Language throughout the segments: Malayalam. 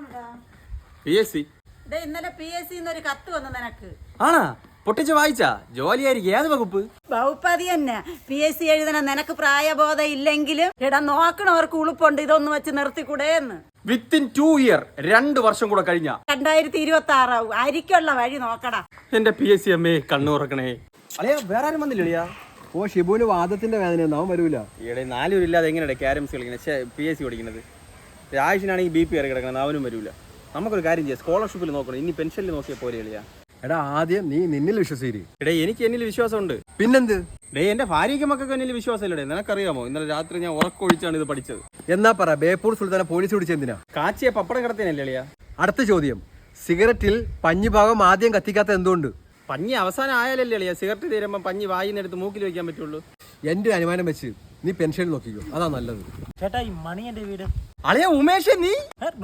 പോണടാ പി എസ് സി ഇന്നലെ പി എസ് സി ഒരു കത്ത് വന്നു നിനക്ക്. ആണാ? പൊട്ടിച്ച് വായിച്ചാ? ജോലിയായിരിക്കും. ഏത് വകുപ്പ്? ബഹുപ്പതി തന്നെ. പി എസ് സി എഴുതണ നിനക്ക് പ്രായബോധം ഇല്ലെങ്കിലും ഇടാ നോക്കണവർക്ക് ഉളുപ്പുണ്ട്. ഇതൊന്ന് വെച്ച് നിർത്തിക്കൂടേന്ന്. വിത്തിൻ ടു ഇയർ രണ്ട് വർഷം കൂടെ കഴിഞ്ഞ. രണ്ടായിരത്തി ഇരുപത്തി ആറാവും അരിക്കുള്ള വഴി നോക്കടാ. എന്റെ പി എസ് സി അമ്മേ കണ്ണു തുറക്കണേ അളിയാ വേറെ ആരും വന്നില്ല ഓ ഷിബുവിന് വാദത്തിന്റെ വേദന അവൻ വരൂല. ഇവിടെ നാലുപേരില്ലാതെ എങ്ങനെയാണ് ക്യാരംസ് കളിക്കുന്നത്? പി എസ് സി പഠിക്കുന്നത്. രാജനാണെങ്കിൽ ബി പി ഇറക്കി കിടക്കണം അവനും വരില്ല നമുക്കൊരു കാര്യം ചെയ്യാം സ്കോളർഷിപ്പിൽ നോക്കണം. ഇനി പെൻഷനിൽ നോക്കിയ പോലെ കളിയാ എടാ ആദ്യം നീ നിന്നിൽ വിശ്വസിരി എടേ എനിക്ക് എന്നിൽ വിശ്വാസമുണ്ട്. പിന്നെന്ത്? ഡേ എന്റെ ഭാര്യയ്ക്ക് മക്കൾക്ക് എന്നിൽ വിശ്വാസമില്ലടേ നിനക്കറിയാമോ? ഇന്നലെ രാത്രി ഞാൻ ഉറക്കൊഴിച്ചാണ് ഇത് പഠിച്ചത്. എന്നാ പറ ബേപ്പൂർ സുൽത്താനെ പോലീസ് പിടിച്ചെന്തിനാ കാച്ചിയെ പപ്പടം കിടത്തേനല്ലേ അളിയാ? അടുത്ത ചോദ്യം. സിഗരറ്റിൽ പഞ്ഞി ഭാഗം ആദ്യം കത്തിക്കാത്ത എന്തുകൊണ്ട്? പഞ്ഞി അവസാനം ആയാലല്ലേ അളിയാ. സിഗരറ്റ് തീരുമ്പോൾ പഞ്ഞി വായിന്നെടുത്ത് മൂക്കിൽ വെക്കാൻ പറ്റുള്ളൂ. എന്റെ അനുമാനം വെച്ച് നീ പെൻഷനിൽ നോക്കിക്കോ. അതാ നല്ലത്. ചേട്ടാ ഈ മണി എന്റെ വീട്. അളിയ ഉമേഷ് നീ?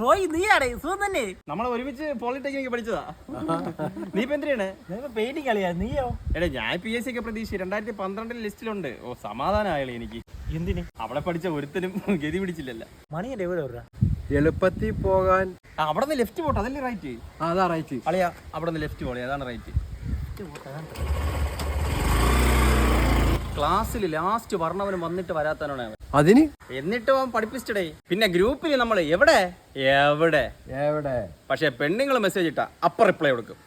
റോയ് നീ നീയാടേ സുഖം തന്നെ. നമ്മൾ ഒരുമിച്ച് പോളിടെക്നിക് പഠിച്ചതാ. നീ ഇപ്പൊ എന്തിനാണ്? നിനക്ക് പെയിന്റിങ് കളിയാ. നീയോ? എടാ ഞാൻ പി എസ് സി ഒക്കെ പ്രതീക്ഷ രണ്ടായിരത്തി പന്ത്രണ്ടിൽ ലിസ്റ്റിലുണ്ട്. ഓ സമാധാനമായാലേ എനിക്ക്. എന്തിന്? അവിടെ പഠിച്ച ഒരുത്തനും ഗതി പിടിച്ചില്ലല്ല. മണി എന്റെ വീട് എവിടെയാ? എളുപ്പത്തിൽ പോകാൻ. അവിടെ നിന്ന് ലെഫ്റ്റ് പോട്ടെ അതല്ലേ റൈറ്റ് അതാ റൈറ്റ് അളിയ അവിടെ നിന്ന് ലെഫ്റ്റ് പോളി അതാണ് റൈറ്റ് ക്ലാസ്സിൽ ലാസ്റ്റ് വർണവനും വന്നിട്ട് വരാത്തവനാണ് അവൻ. അതിന്? എന്നിട്ട് അവൻ പഠിപ്പിച്ചിടേ. പിന്നെ ഗ്രൂപ്പിൽ നമ്മൾ എവിടെ? എവിടെ? എവിടെ? പക്ഷെ പെണ്ണുങ്ങൾ മെസ്സേജ് ഇട്ടാ അപ്പ റിപ്ലൈ കൊടുക്കും.